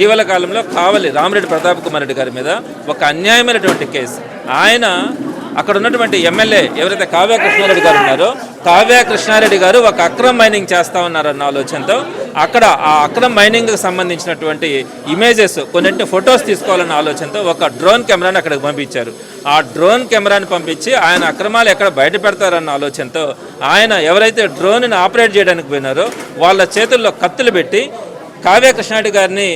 ఇటీవల కాలంలో కావలి రామరెడ్డి ప్రతాప్ కుమార్ రెడ్డి గారి మీద ఒక అన్యాయమైనటువంటి కేసు. ఆయన అక్కడ ఉన్నటువంటి ఎమ్మెల్యే ఎవరైతే కావ్య కృష్ణారెడ్డి గారు ఉన్నారో కావ్య కృష్ణారెడ్డి గారు ఒక అక్రమ్ మైనింగ్ చేస్తా ఉన్నారన్న ఆలోచనతో అక్కడ ఆ అక్రమ్ మైనింగ్కి సంబంధించినటువంటి ఇమేజెస్ కొన్నింటిని ఫొటోస్ తీసుకోవాలన్న ఆలోచనతో ఒక డ్రోన్ కెమెరాని అక్కడికి పంపించారు. ఆ డ్రోన్ కెమెరాని పంపించి ఆయన అక్రమాలు ఎక్కడ బయట పెడతారన్న ఆలోచనతో ఆయన ఎవరైతే డ్రోన్ని ఆపరేట్ చేయడానికి పోయినారో వాళ్ళ చేతుల్లో కత్తులు పెట్టి కావ్య కృష్ణారెడ్డి గారిని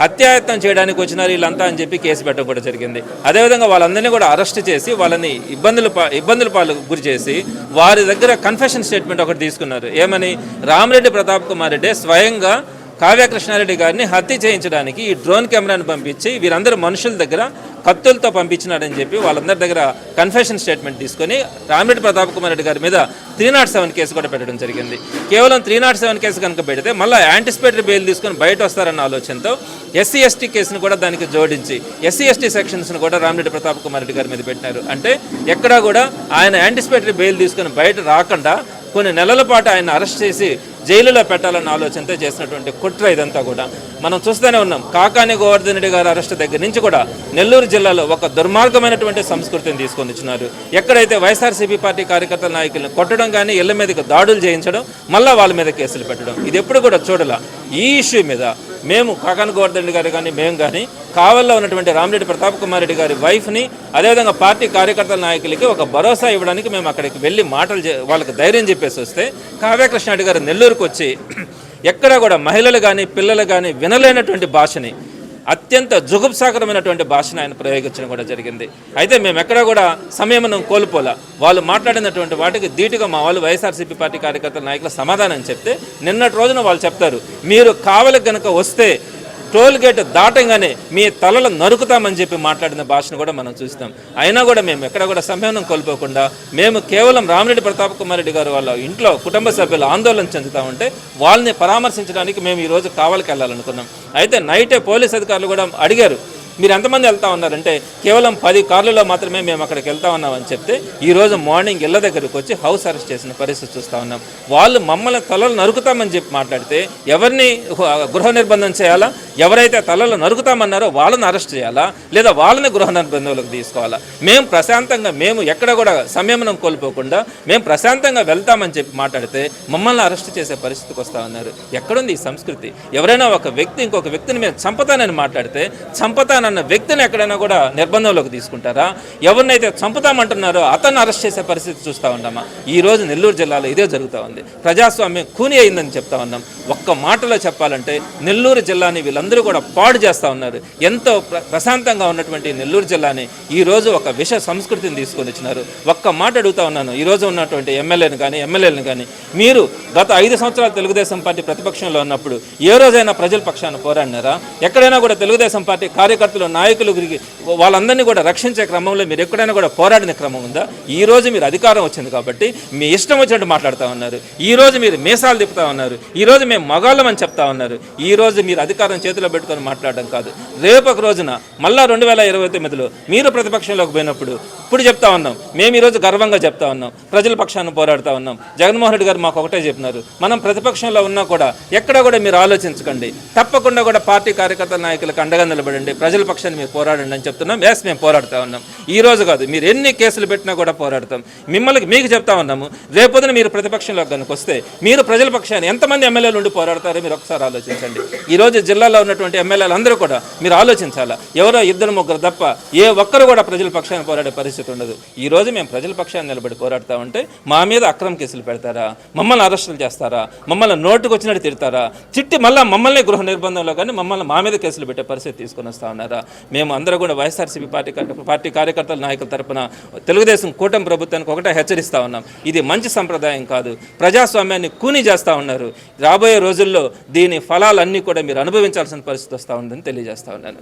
హత్యాయత్నం చేయడానికి వచ్చినారు వీళ్ళంతా అని చెప్పి కేసు పెట్టడం కూడా జరిగింది. అదేవిధంగా వాళ్ళందరినీ కూడా అరెస్ట్ చేసి వాళ్ళని ఇబ్బందులు ఇబ్బందుల పాలు గురి చేసి వారి దగ్గర కన్ఫెషన్ స్టేట్మెంట్ ఒకటి తీసుకున్నారు. ఏమని? రామరెడ్డి ప్రతాప్ కుమార్ రెడ్డి స్వయంగా కావ్య కృష్ణారెడ్డి గారిని హత్య చేయించడానికి ఈ డ్రోన్ కెమెరాను పంపించి వీరందరూ మనుషుల దగ్గర కత్తులతో పంపించినాడని చెప్పి వాళ్ళందరి దగ్గర కన్ఫెషన్ స్టేట్మెంట్ తీసుకొని రామిరెడ్డి ప్రతాప్ కుమార్ రెడ్డి గారి మీద త్రీ నాట్ సెవెన్ కేసు కూడా పెట్టడం జరిగింది. కేవలం త్రీ నాట్ సెవెన్ కేసు కనుక పెడితే మళ్ళీ యాంటిసిపేటరీ బెయిల్ తీసుకొని బయట వస్తారన్న ఆలోచనతో ఎస్సీ ఎస్టీ కేసును కూడా దానికి జోడించి ఎస్సీ ఎస్టీ సెక్షన్స్ను కూడా రామిరెడ్డి ప్రతాప్ కుమార్ రెడ్డి గారి మీద పెట్టినారు. అంటే ఎక్కడా కూడా ఆయన యాంటిసిపేటరీ బెయిల్ తీసుకొని బయట రాకుండా కొన్ని నెలల పాటు ఆయన అరెస్ట్ చేసి జైలులో పెట్టాలన్న ఆలోచనతో చేసినటువంటి కుట్ర ఇదంతా కూడా. మనం చూస్తూనే ఉన్నాం. కాకాని గోవర్ధన్ రెడ్డి గారి అరెస్ట్ దగ్గర నుంచి కూడా నెల్లూరు జిల్లాలో ఒక దుర్మార్గమైనటువంటి సంస్కృతిని తీసుకొని వచ్చినారు. ఎక్కడైతే వైఎస్ఆర్సీపీ పార్టీ కార్యకర్తల నాయకులను కొట్టడం కానీ ఇళ్ళ మీదకి దాడులు చేయించడం మళ్ళీ వాళ్ళ మీద కేసులు పెట్టడం ఇది ఎప్పుడు కూడా చూడాల. ఈ ఇష్యూ మీద మేము కాకాని గోవర్ధన్ రెడ్డి గారు కానీ మేము కానీ కావల్లో ఉన్నటువంటి రామిరెడ్డి ప్రతాప్ కుమార్ రెడ్డి గారి వైఫ్ని అదేవిధంగా పార్టీ కార్యకర్తల నాయకులకి ఒక భరోసా ఇవ్వడానికి మేము అక్కడికి వెళ్ళి మాటలు వాళ్ళకి ధైర్యం చెప్పేసి వస్తే కావ్యకృష్ణారెడ్డి గారు నెల్లూరుకు వచ్చి ఎక్కడ కూడా మహిళలు కానీ పిల్లలు కానీ వినలేనటువంటి భాషని అత్యంత జుగుప్సాకరమైనటువంటి భాషను ఆయన ప్రయోగించడం కూడా జరిగింది. అయితే మేము ఎక్కడ కూడా సమయం కోల్పోలా. వాళ్ళు మాట్లాడినటువంటి వాటికి ధీటుగా మా వాళ్ళు వైఎస్ఆర్సీపీ పార్టీ కార్యకర్తల నాయకుల సమాధానం చెప్తే నిన్నటి రోజున వాళ్ళు చెప్తారు మీరు కావలికి గనక వస్తే టోల్ గేట్ దాటంగానే మీ తలలు నరుకుతామని చెప్పి మాట్లాడిన భాషను కూడా మనం చూస్తాం. అయినా కూడా మేము ఎక్కడ కూడా సంయమనం కోల్పోకుండా మేము కేవలం రామిరెడ్డి ప్రతాప్ కుమార్ రెడ్డి గారు వాళ్ళ ఇంట్లో కుటుంబ సభ్యులు ఆందోళన చెందుతా ఉంటే వాళ్ళని పరామర్శించడానికి మేము ఈరోజు కావలికి వెళ్ళాలనుకున్నాం. అయితే నైటే పోలీస్ అధికారులు కూడా అడిగారు మీరు ఎంతమంది వెళ్తా ఉన్నారంటే కేవలం పది కార్లలో మాత్రమే మేము అక్కడికి వెళ్తా ఉన్నామని చెప్తే ఈరోజు మార్నింగ్ ఇళ్ళ దగ్గరికి వచ్చి హౌస్ అరెస్ట్ చేసిన పరిస్థితి చూస్తూ ఉన్నాం. వాళ్ళు మమ్మల్ని తలలు నరుకుతామని చెప్పి మాట్లాడితే ఎవరిని గృహ నిర్బంధం చేయాలా? ఎవరైతే తలలు నరుకుతామన్నారో వాళ్ళని అరెస్ట్ చేయాలా? లేదా వాళ్ళని గృహ నిర్బంధంలోకి తీసుకోవాలా? మేము ప్రశాంతంగా మేము ఎక్కడ కూడా సంయమనం కోల్పోకుండా మేము ప్రశాంతంగా వెళ్తామని చెప్పి మాట్లాడితే మమ్మల్ని అరెస్ట్ చేసే పరిస్థితికి వస్తా ఉన్నారు. ఎక్కడుంది ఈ సంస్కృతి? ఎవరైనా ఒక వ్యక్తి ఇంకొక వ్యక్తిని మేము చంపుతానని మాట్లాడితే చంపుతానన్న వ్యక్తిని ఎక్కడైనా కూడా నిర్బంధంలోకి తీసుకుంటారా? ఎవరినైతే చంపుతామంటున్నారో అతన్ని అరెస్ట్ చేసే పరిస్థితి చూస్తూ ఉన్నామా? ఈ రోజు నెల్లూరు జిల్లాలో ఇదే జరుగుతూ ఉంది. ప్రజాస్వామ్యం కూని అయిందని చెప్తా ఉన్నాం. ఒక్క మాటలో చెప్పాలంటే నెల్లూరు జిల్లాని వీళ్ళందరూ కూడా పాడు చేస్తూ ఉన్నారు. ఎంతో ప్ర- ప్రశాంతంగా ఉన్నటువంటి నెల్లూరు జిల్లాని ఈ రోజు ఒక విష సంస్కృతిని తీసుకొని వచ్చినారు. ఒక్క మాట అడుగుతా ఉన్నాను. ఈ రోజు ఉన్నటువంటి ఎమ్మెల్యేని కానీ ఎమ్మెల్యేలను కానీ మీరు గత ఐదు సంవత్సరాలు తెలుగుదేశం పార్టీ ప్రతిపక్షంలో ఉన్నప్పుడు ఏ రోజైనా ప్రజల పక్షాన పోరాడినారా? ఎక్కడైనా కూడా తెలుగుదేశం పార్టీ కార్యకర్తలు నాయకులు వాళ్ళందరినీ కూడా రక్షించే క్రమంలో మీరు ఎక్కడైనా కూడా పోరాడిన క్రమం ఉందా? ఈ రోజు మీరు అధికారం వచ్చింది కాబట్టి మీ ఇష్టం వచ్చినట్టు మాట్లాడుతూ ఉన్నారు. ఈ రోజు మీరు మీసాలు తిప్పుతా ఉన్నారు. ఈరోజు మేము మగాళ్ళమని చెప్తా ఉన్నారు. ఈ రోజు మీరు అధికారం చేతిలో పెట్టుకొని మాట్లాడడం కాదు. రేపు ఒక రోజున మళ్ళా రెండు వేల ఇరవై తొమ్మిదిలో మీరు ప్రతిపక్షంలోకి పోయినప్పుడు ఇప్పుడు చెప్తా ఉన్నాం. మేము ఈరోజు గర్వంగా చెప్తా ఉన్నాం. ప్రజల పక్షాన్ని పోరాడుతూ ఉన్నాం. జగన్మోహన్ రెడ్డి గారు మాకు ఒకటే చెప్పినారు. మనం ప్రతిపక్షంలో ఉన్నా కూడా ఎక్కడ కూడా మీరు ఆలోచించకండి. తప్పకుండా కూడా పార్టీ కార్యకర్తల నాయకులకు అండగా నిలబడండి. ప్రజల పక్షాన్ని మీరు పోరాడండి అని చెప్తున్నాం. ఎస్ మేము పోరాడుతూ ఉన్నాం. ఈ రోజు కాదు మీరు ఎన్ని కేసులు పెట్టినా కూడా పోరాడతాం. మిమ్మల్ని మీకు చెప్తా ఉన్నాము. రేపొద్దున మీరు ప్రతిపక్షంలో కనుక వస్తే మీరు ప్రజల పక్షాన్ని ఎంతమంది ఎమ్మెల్యేలు ఉండి పోరాడతారో మీరు ఒకసారి ఆలోచించండి. ఈ రోజు జిల్లాలో ఉన్నటువంటి ఎమ్మెల్యేలు అందరూ కూడా మీరు ఆలోచించాలా? ఎవరో ఇద్దరు ముగ్గురు తప్ప ఏ ఒక్కరు కూడా ప్రజల పక్షాన్ని పోరాడే పరిస్థితి ఉండదు ఈ రోజు మేము ప్రజల పక్షాన్ని నిలబడి పోరాడుతూ ఉంటే మా మీద అక్రమ కేసులు పెడతారా? మమ్మల్ని అరెస్టులు చేస్తారా? మమ్మల్ని నోటుకు వచ్చినట్టు తిడతారా? చిట్టి మళ్ళీ మమ్మల్ని గృహ నిర్బంధంలో కానీ మమ్మల్ని మా మీద కేసులు పెట్టే పరిస్థితి తీసుకొని వస్తా ఉన్నారా? మేము అందరూ కూడా వైఎస్ఆర్సీపీ పార్టీ పార్టీ కార్యకర్తల నాయకుల తరపున తెలుగుదేశం కూటమి ప్రభుత్వానికి ఒకటే హెచ్చరిస్తా ఉన్నాం. ఇది మంచి సంప్రదాయం కాదు. ప్రజాస్వామ్యాన్ని కూని చేస్తూ ఉన్నారు. రాబోయే రోజుల్లో దీని ఫలాలన్నీ కూడా మీరు అనుభవించాల్సిన పరిస్థితి వస్తూ ఉందని తెలియజేస్తా ఉన్నాను.